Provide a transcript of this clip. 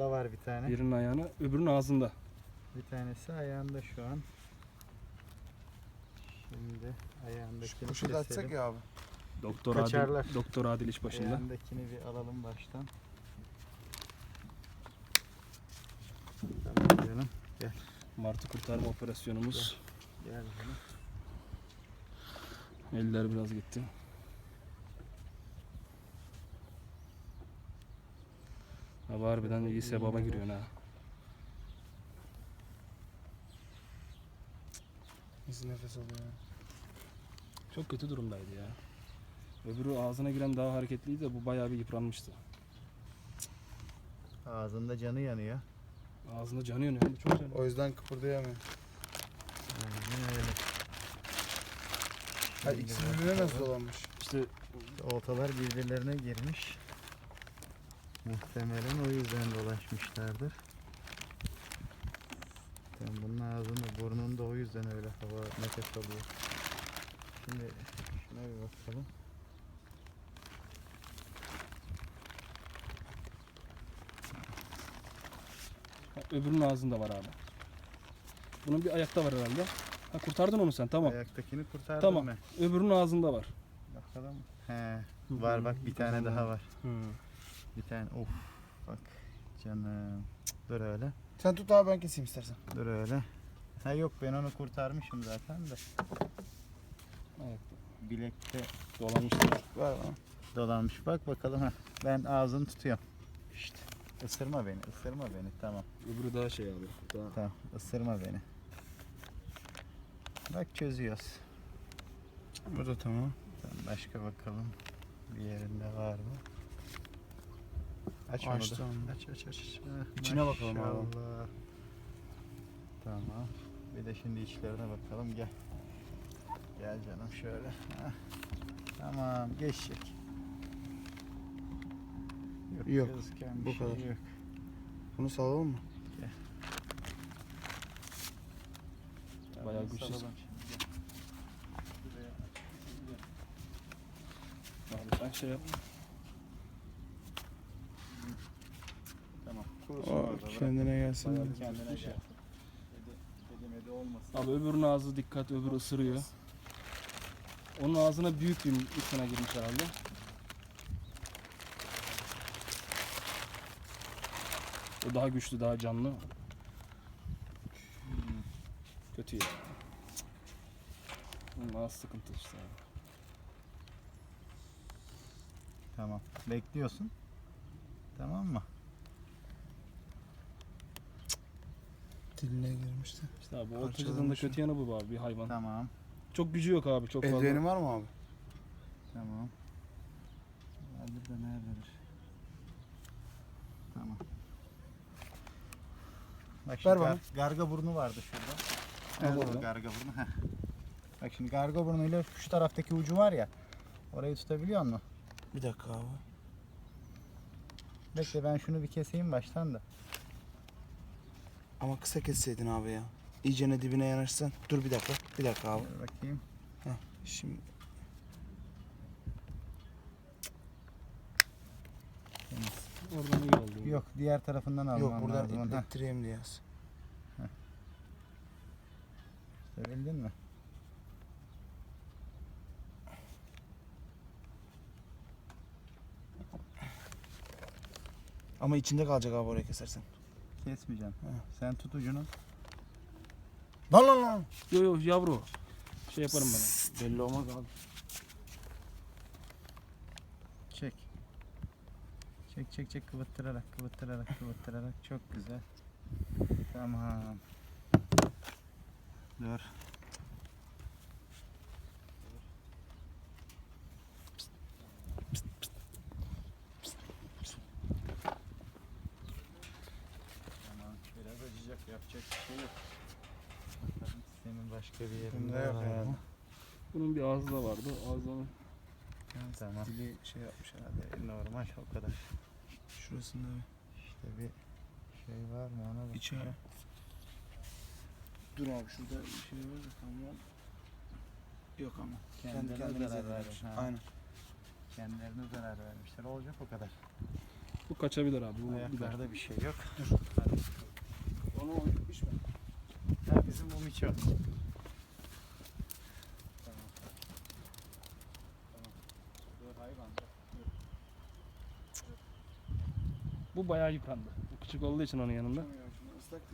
ayağında var bir tane. Birinin ayağını, öbürünün ağzında. Bir tanesi ayağında şu an. Şimdi ayağındakini Poşet açsak keselim. ya abi. Doktor Kaçarlar. Adil, Doktor Adil iş başında. Ayağındakini bir alalım baştan. Tamam canım. Martı kurtarma operasyonumuz. Gel canım. Eller biraz gitti. Abi harbiden iyi sevaba giriyorsun ha. Nasıl nefes alıyor. Çok kötü durumdaydı ya. Öbürü ağzına giren daha hareketliydi de bu bayağı bir yıpranmıştı. Ağzında canı yanıyor. Ağzında canı yanıyor. Bu Çok canı. O yüzden kıpırdayamıyor. Aynen öyle. Ha ikisi birbirine nasıl dolanmış? İşte Oltalar birbirlerine girmiş. Muhtemelen o yüzden dolaşmışlardır. Yani bunun ağzını, burnunu da o yüzden öyle hava nefes alıyor. Şimdi şuna bir bakalım. ha, öbürünün ağzında var abi. Bunun bir ayakta var herhalde. Ha kurtardın onu sen tamam. Ayaktakini kurtardım Tamam. ben. Öbürünün ağzında var. Bakalım. He, var bak bir tane daha var. Hı. Bir tane. Of. Bak canım. Dur öyle. Sen tut abi ben keseyim istersen. Dur öyle. Ha yok ben onu kurtarmışım zaten de. Ayakta. Bilekte Dolanmıştır. Ver bana. dolanmış. Bak bakalım ha. Ben ağzını tutuyorum. İşte. Isırma beni, ısırma beni. Tamam, Öbürü daha şey abi. Daha tamam. Isırma beni. Bak çözüyoruz. Bu da tamam. Tamam, başka bakalım. Bir yerinde var mı? Aç onu Açtım. da. Aç aç aç. Ah, İçine bakalım abi. maşallah. Tamam. Bir de şimdi içlerine bakalım. Gel. Gel canım şöyle. Hah. Tamam geçecek. Yok, gözüken bir bu şey kadar. Yok. Bunu salalım mı? Bayağı Tamam, güçlü. salalım şimdi, gel. Şuraya aç, gel. Abi sen şey yap. Tamam. Kurusun O orada. bırak. Kendine gelsin. Bayağı kendine gel. Kedi, kedi medi olmasın. Abi öbürünün ağzı dikkat öbürü ısırıyor. Onun ağzına büyük bir ipine girmiş herhalde. O daha güçlü, daha canlı. Hmm. Kötü ya. Bunun ağız sıkıntı işte. abi. Tamam. Bekliyorsun. Tamam mı? Diline girmişti. İşte abi o Parçalamış ortacılığında o. kötü yanı bu abi bir hayvan. Tamam. Çok gücü yok abi çok fazla. Eldiveni var mı abi? Tamam. Hadi de nerededir? Tamam. Bak Ver şimdi bana. gar- garga burnu vardı şurada. Evet, Nerede o garga burnu? Heh. Bak şimdi garga burnuyla şu taraftaki ucu var ya. Orayı tutabiliyor musun? Bir dakika abi. Bekle ben şunu bir keseyim baştan da. Ama kısa kesseydin abi ya. İyicene dibine yanaşsan. Dur bir dakika. Bir dakika abi. Dur bakayım. Şimdi Oradan iyi oldu. Yok diğer tarafından almam yok buradan lazım. Heh, ittireyim diye yaz. Bildin mi? Ama içinde kalacak abi oraya kesersen. Kesmeyeceğim. Heh. Sen tut ucunu. Lan lan lan. Yok yok yavru. Şey yaparım ben. Belli olmaz abi. Çek. Çek çek çek kıvıttırarak kıvıttırarak kıvıttırarak çok güzel. Tamam. Dur. Tamam. Biraz acıyacak yapacak bir şey yok. Bakalım Senin başka bir yerinde yok var herhalde. mı? Bunun bir ağzı da vardı. Ağzını Tamam. Dili şey yapmış herhalde. Normal o kadar. Şurasında bir. İşte bir şey var mı ona bak. İçi. Dur abi şurada bir şey var da tamam. Yok ama. Kendi Kendilerine kendine zarar zarar vermiş, ha. Aynen. Kendilerine zarar vermişler. Olacak o kadar. Bu kaçabilir abi. Bu. Ayaklarda bir şey yok. Onu o gitmiş mi? Ha, bizim bu miço. Bu bayağı yıprandı. Bu küçük olduğu için onun yanında.